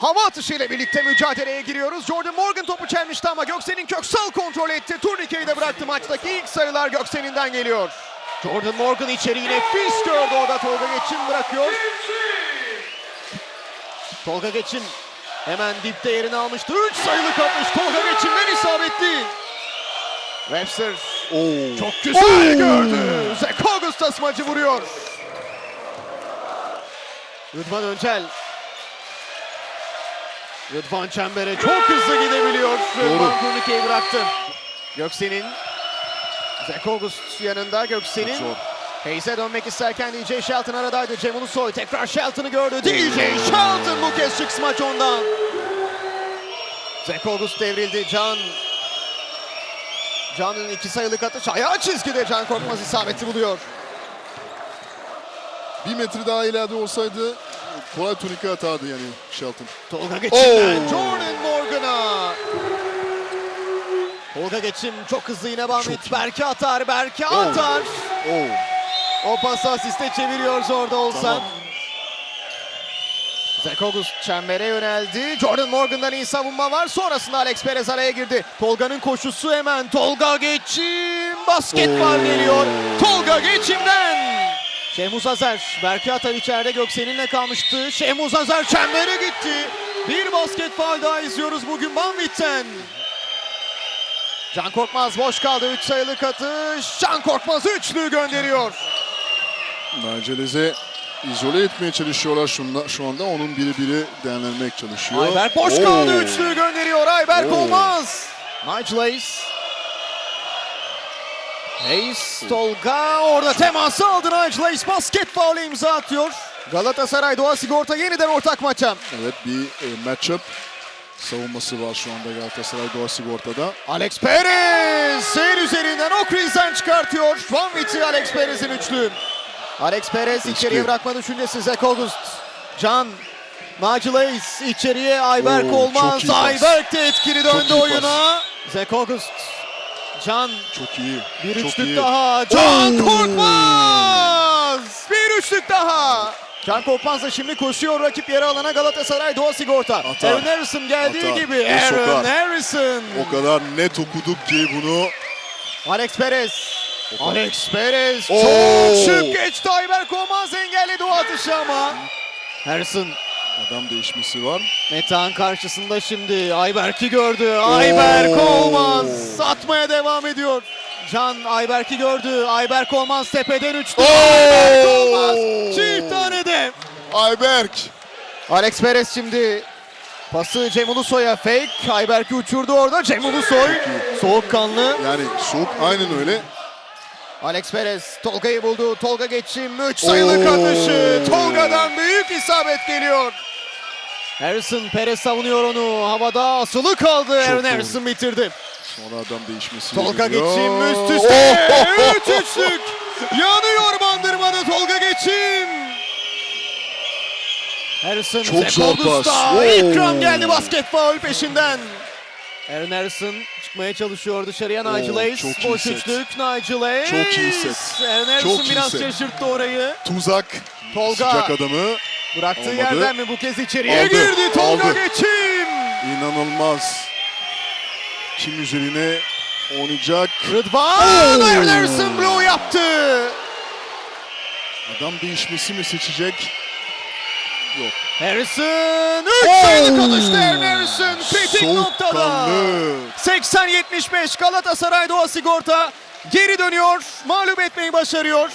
Hava atışıyla birlikte mücadeleye giriyoruz. Jordan Morgan topu çelmişti ama Göksel'in Köksal kontrol etti. Turnikeyi de bıraktı maçtaki ilk sayılar Göksel'inden geliyor. Jordan Morgan içeriği nefis gördü orada Tolga Geçin bırakıyor. Tolga Geçin hemen dipte yerini almıştı. 3 sayılık atmış Tolga Geçin'den isabetli. Webster Oo. çok güzel gördü. Zach Augustus maçı vuruyor. Rıdvan Öncel. Rıdvan çembere çok hızlı gidebiliyor. Rıdvan turnikeyi bıraktı. Göksel'in Zach August yanında zor. Hayes'e dönmek isterken DJ Shelton aradaydı. Cem Ulusoy tekrar Shelton'ı gördü. DJ Shelton bu kez çıksın maç ondan. Zach August devrildi. Can Can'ın iki sayılık atış. Ayağı çizgide Can Korkmaz isabeti buluyor. Bir metre daha ileride olsaydı kolay turnike atardı yani Shelton. Tolga Geçim'den Oo. Jordan Morgan'a. Tolga Geçim çok hızlı yine Bahmet. Berke atar, Berke Oo. atar. Oo. O pası asiste çeviriyor orada olsan. Tamam. Zach August çembere yöneldi. Jordan Morgan'dan iyi savunma var. Sonrasında Alex Perez araya girdi. Tolga'nın koşusu hemen. Tolga Geçim. Basket Oo. var geliyor. Tolga Geçim'den. Şehmuz Azer. Berke Atar içeride Göksel'inle kalmıştı. Şehmuz Azer çembere gitti. Bir basket faal daha izliyoruz bugün Banvit'ten. Can Korkmaz boş kaldı. 3 sayılık atış. Can Korkmaz üçlü gönderiyor. Nacelez'e izole etmeye çalışıyorlar şunda, şu anda. Onun biri biri denlenmek çalışıyor. Ayberk boş Oo. kaldı. Üçlüyü gönderiyor. Ayberk Oo. olmaz. Nigel Hayes. Hayes, Tolga orada teması aldı Nigel Hayes. Basket faulü imza atıyor. Galatasaray Doğa Sigorta yeniden ortak maça. Evet bir e, matchup savunması var şu anda Galatasaray Doğa Sigorta'da. Alex Perez seyir üzerinden o krizden çıkartıyor. Van Witt'i Alex Perez'in üçlü. Alex Perez içeriye bırakma düşüncesi Zach August. Can Nigel Hayes içeriye Ayberk Oo, olmaz. Ayberk de etkili döndü oyuna. Zach August. Can Çok iyi. bir çok üçlük iyi. daha. Can Oo. Korkmaz. Bir üçlük daha. Can Korkmaz da şimdi koşuyor rakip yere alana Galatasaray Doğa Sigorta. Atar. Aaron Harrison geldiği Atar. gibi. Aaron sokar. Harrison. O kadar net okuduk ki bunu. Alex Perez. Alex Perez Oo. çok şık geçti. Ayberk Olmaz engelledi o atışı ama. Harrison Adam değişmesi var. Metehan karşısında şimdi Ayberk'i gördü. Ayberk Olmaz atmaya devam ediyor. Can Ayberk'i gördü. Ayberk Olmaz tepeden uçtu. Ayberk Olmaz çift tanede. Ayberk. Alex Perez şimdi pası Cem Ulusoy'a fake. Ayberk'i uçurdu orada. Cem Ulusoy soğukkanlı. Yani soğuk aynen öyle. Alex Perez Tolga'yı buldu. Tolga geçim 3 sayılık Oo. atışı. Tolga'dan büyük isabet geliyor. Harrison Perez savunuyor onu. Havada asılı kaldı. Aaron doğru. Harrison bitirdi. Sonra adam değişmesi Tolga geçim üst üste. Oh! 3 üçlük. Yanıyor bandırmada Tolga geçim. Harrison Çok zor pas. August'a. Oo. İkram geldi basket faul peşinden. Aaron Harrison çıkmaya çalışıyor dışarıya Oo, Nigel Hayes. Boş üçlük Nigel Hayes. Çok iyi set. Aaron Harrison Çok biraz set. şaşırttı orayı. Tuzak. Tolga. Sıcak adamı. Bıraktığı Olmadı. yerden mi bu kez içeriye Aldı, girdi Tolga aldı. geçim. İnanılmaz. Kim üzerine oynayacak? Rıdvan. Aaron Harrison blow yaptı. Adam değişmesi mi seçecek? Yok. Harrison 3 Oo. sayılık Aaron Harrison kritik noktada. Soğukkanlı. 80-75 Galatasaray Doğa Sigorta geri dönüyor. Mağlup etmeyi başarıyor.